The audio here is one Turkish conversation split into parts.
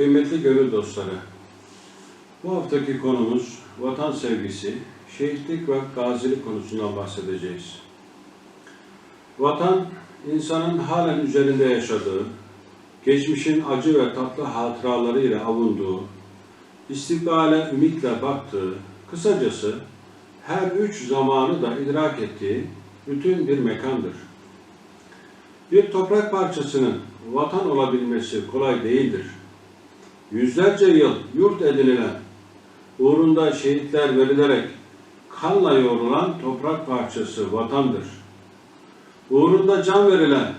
Kıymetli gönül dostları, bu haftaki konumuz vatan sevgisi, şehitlik ve gazilik konusundan bahsedeceğiz. Vatan, insanın halen üzerinde yaşadığı, geçmişin acı ve tatlı hatıralarıyla avunduğu, istikbale ümitle baktığı, kısacası her üç zamanı da idrak ettiği bütün bir mekandır. Bir toprak parçasının vatan olabilmesi kolay değildir. Yüzlerce yıl yurt edinilen, uğrunda şehitler verilerek kanla yoğrulan toprak parçası vatandır. Uğrunda can verilen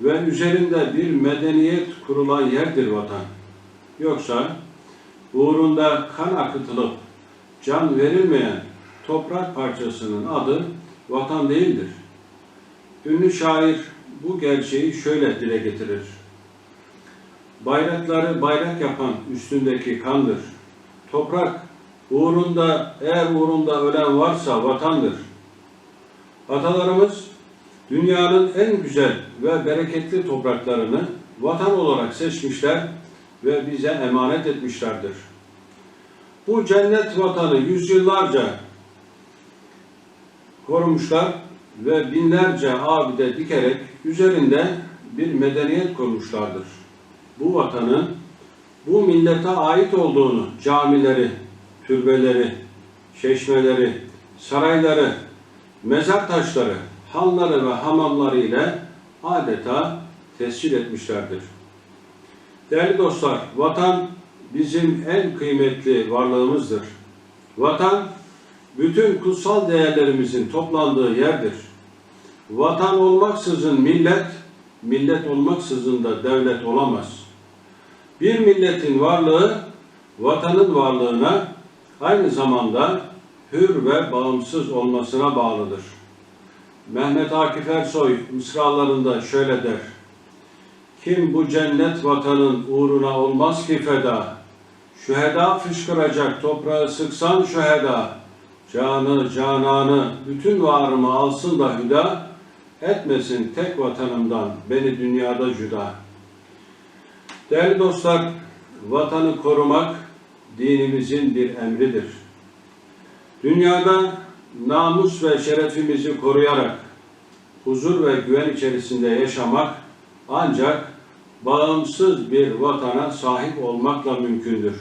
ve üzerinde bir medeniyet kurulan yerdir vatan. Yoksa uğrunda kan akıtılıp can verilmeyen toprak parçasının adı vatan değildir. Ünlü şair bu gerçeği şöyle dile getirir. Bayrakları bayrak yapan üstündeki kandır. Toprak uğrunda eğer uğrunda ölen varsa vatandır. Atalarımız dünyanın en güzel ve bereketli topraklarını vatan olarak seçmişler ve bize emanet etmişlerdir. Bu cennet vatanı yüzyıllarca korumuşlar ve binlerce abide dikerek üzerinde bir medeniyet kurmuşlardır. Bu vatanın bu millete ait olduğunu camileri, türbeleri, çeşmeleri, sarayları, mezar taşları, hanları ve hamamları ile adeta tescil etmişlerdir. Değerli dostlar, vatan bizim en kıymetli varlığımızdır. Vatan, bütün kutsal değerlerimizin toplandığı yerdir. Vatan olmaksızın millet, millet olmaksızın da devlet olamaz. Bir milletin varlığı, vatanın varlığına aynı zamanda hür ve bağımsız olmasına bağlıdır. Mehmet Akif Ersoy mısralarında şöyle der. Kim bu cennet vatanın uğruna olmaz ki feda, şüheda fışkıracak toprağı sıksan şüheda, canı, cananı, bütün varımı alsın da hüda, etmesin tek vatanımdan beni dünyada cüda. Değerli dostlar, vatanı korumak dinimizin bir emridir. Dünyada namus ve şerefimizi koruyarak huzur ve güven içerisinde yaşamak ancak bağımsız bir vatana sahip olmakla mümkündür.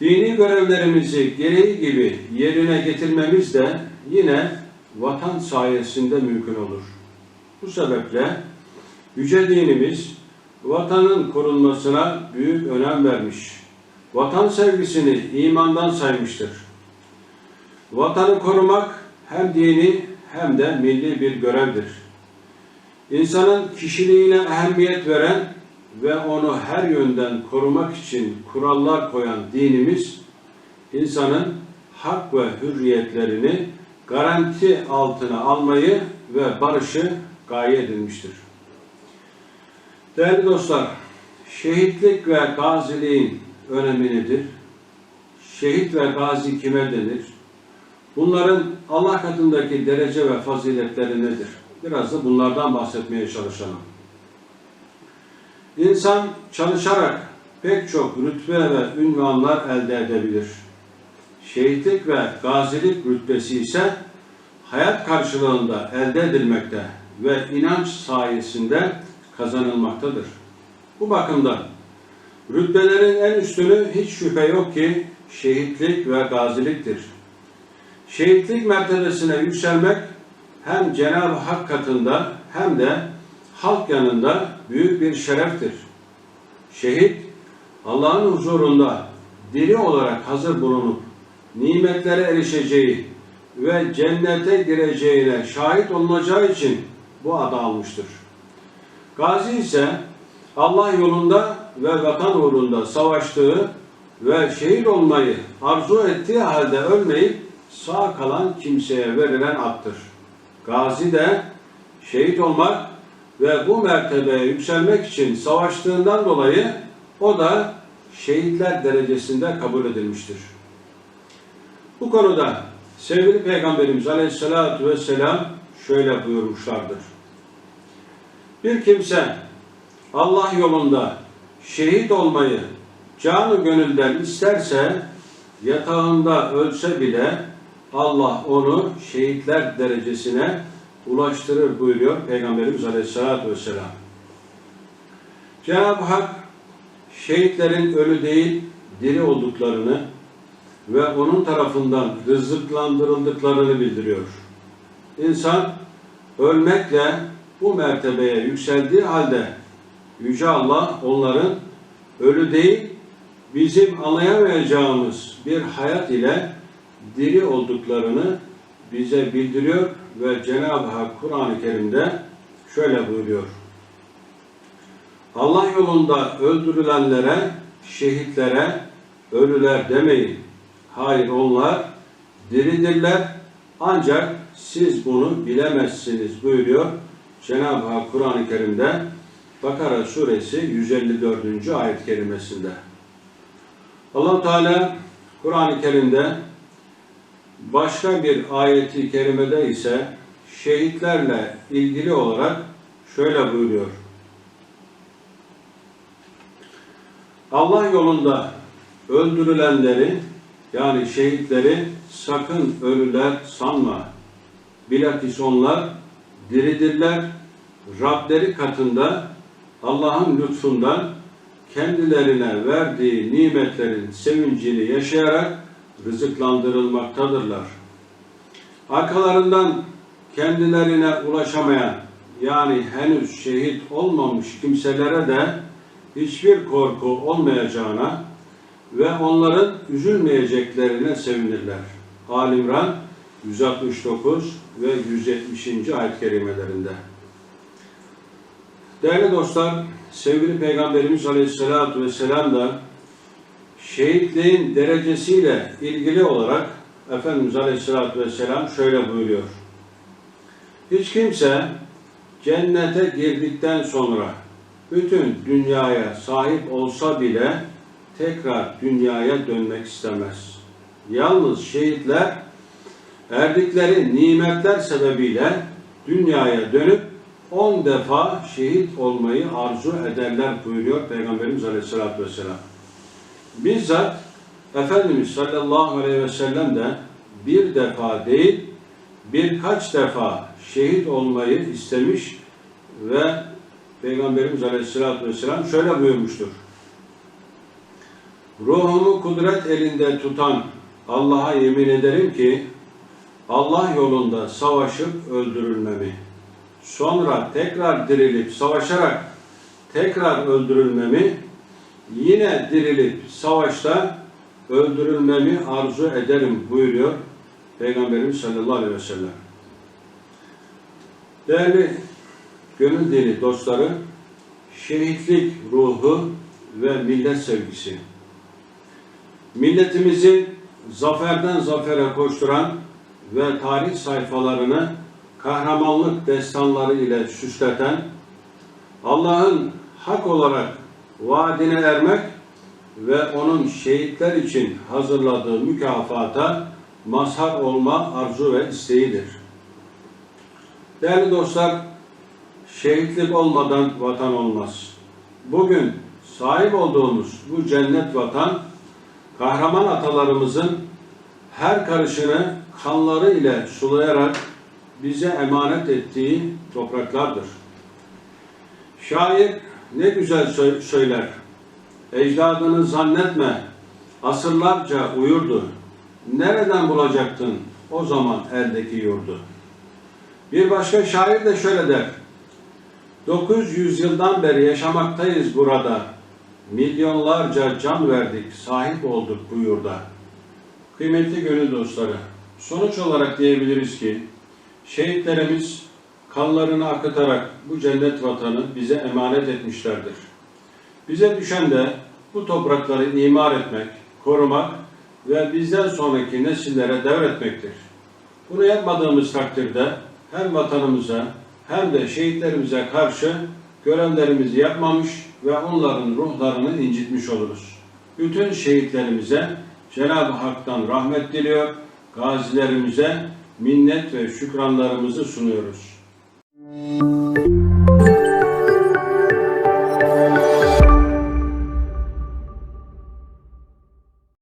Dini görevlerimizi gereği gibi yerine getirmemiz de yine vatan sayesinde mümkün olur. Bu sebeple yüce dinimiz vatanın korunmasına büyük önem vermiş. Vatan sevgisini imandan saymıştır. Vatanı korumak hem dini hem de milli bir görevdir. İnsanın kişiliğine ehemmiyet veren ve onu her yönden korumak için kurallar koyan dinimiz, insanın hak ve hürriyetlerini garanti altına almayı ve barışı gaye edilmiştir. Değerli dostlar, şehitlik ve gaziliğin önemi nedir? Şehit ve gazi kime denir? Bunların Allah katındaki derece ve faziletleri nedir? Biraz da bunlardan bahsetmeye çalışalım. İnsan çalışarak pek çok rütbe ve ünvanlar elde edebilir. Şehitlik ve gazilik rütbesi ise hayat karşılığında elde edilmekte ve inanç sayesinde kazanılmaktadır. Bu bakımdan rütbelerin en üstünü hiç şüphe yok ki şehitlik ve gaziliktir. Şehitlik mertebesine yükselmek hem Cenab-ı Hak katında hem de halk yanında büyük bir şereftir. Şehit, Allah'ın huzurunda diri olarak hazır bulunup nimetlere erişeceği ve cennete gireceğine şahit olunacağı için bu adı almıştır. Gazi ise Allah yolunda ve vatan uğrunda savaştığı ve şehit olmayı arzu ettiği halde ölmeyip sağ kalan kimseye verilen attır. Gazi de şehit olmak ve bu mertebeye yükselmek için savaştığından dolayı o da şehitler derecesinde kabul edilmiştir. Bu konuda sevgili Peygamberimiz Aleyhisselatü Vesselam şöyle buyurmuşlardır. Bir kimse Allah yolunda şehit olmayı canı gönülden isterse yatağında ölse bile Allah onu şehitler derecesine ulaştırır buyuruyor Peygamberimiz Aleyhisselatü Vesselam. Cenab-ı Hak şehitlerin ölü değil diri olduklarını ve onun tarafından rızıklandırıldıklarını bildiriyor. İnsan ölmekle bu mertebeye yükseldiği halde Yüce Allah onların ölü değil, bizim anlayamayacağımız bir hayat ile diri olduklarını bize bildiriyor ve Cenab-ı Hak Kur'an-ı Kerim'de şöyle buyuruyor. Allah yolunda öldürülenlere, şehitlere ölüler demeyin. Hayır onlar diridirler ancak siz bunu bilemezsiniz buyuruyor Cenab-ı Hak Kur'an-ı Kerim'de Bakara suresi 154. ayet kerimesinde. allah Teala Kur'an-ı Kerim'de başka bir ayeti kerimede ise şehitlerle ilgili olarak şöyle buyuruyor. Allah yolunda öldürülenleri yani şehitleri sakın ölüler sanma. Bilakis onlar diridirler. Rableri katında Allah'ın lütfundan kendilerine verdiği nimetlerin sevincini yaşayarak rızıklandırılmaktadırlar. Arkalarından kendilerine ulaşamayan yani henüz şehit olmamış kimselere de hiçbir korku olmayacağına ve onların üzülmeyeceklerine sevinirler. Ali İmran 169 ve 170. ayet kerimelerinde. Değerli dostlar, sevgili Peygamberimiz Aleyhisselatü Vesselam da şehitliğin derecesiyle ilgili olarak Efendimiz Aleyhisselatü Vesselam şöyle buyuruyor. Hiç kimse cennete girdikten sonra bütün dünyaya sahip olsa bile tekrar dünyaya dönmek istemez. Yalnız şehitler erdikleri nimetler sebebiyle dünyaya dönüp on defa şehit olmayı arzu ederler buyuruyor Peygamberimiz Aleyhisselatü Vesselam. Bizzat Efendimiz sallallahu aleyhi ve sellem de bir defa değil birkaç defa şehit olmayı istemiş ve Peygamberimiz Aleyhisselatü Vesselam şöyle buyurmuştur. Ruhumu kudret elinde tutan Allah'a yemin ederim ki Allah yolunda savaşıp öldürülmemi, sonra tekrar dirilip savaşarak tekrar öldürülmemi, yine dirilip savaşta öldürülmemi arzu ederim buyuruyor Peygamberimiz sallallahu aleyhi ve sellem. Değerli gönül dini dostları, şehitlik ruhu ve millet sevgisi. Milletimizi zaferden zafere koşturan ve tarih sayfalarını kahramanlık destanları ile süsleten, Allah'ın hak olarak vaadine ermek ve onun şehitler için hazırladığı mükafata mazhar olma arzu ve isteğidir. Değerli dostlar, şehitlik olmadan vatan olmaz. Bugün sahip olduğumuz bu cennet vatan, kahraman atalarımızın her karışını kanları ile sulayarak bize emanet ettiği topraklardır. Şair ne güzel söyler. Ecdadını zannetme, asırlarca uyurdu. Nereden bulacaktın o zaman eldeki yurdu? Bir başka şair de şöyle der. 900 yıldan beri yaşamaktayız burada. Milyonlarca can verdik, sahip olduk bu yurda. Kıymetli gönül dostları, sonuç olarak diyebiliriz ki şehitlerimiz kanlarını akıtarak bu cennet vatanı bize emanet etmişlerdir. Bize düşen de bu toprakları imar etmek, korumak ve bizden sonraki nesillere devretmektir. Bunu yapmadığımız takdirde hem vatanımıza hem de şehitlerimize karşı görevlerimizi yapmamış ve onların ruhlarını incitmiş oluruz. Bütün şehitlerimize Cenab-ı Hak'tan rahmet diliyor, gazilerimize minnet ve şükranlarımızı sunuyoruz. Müzik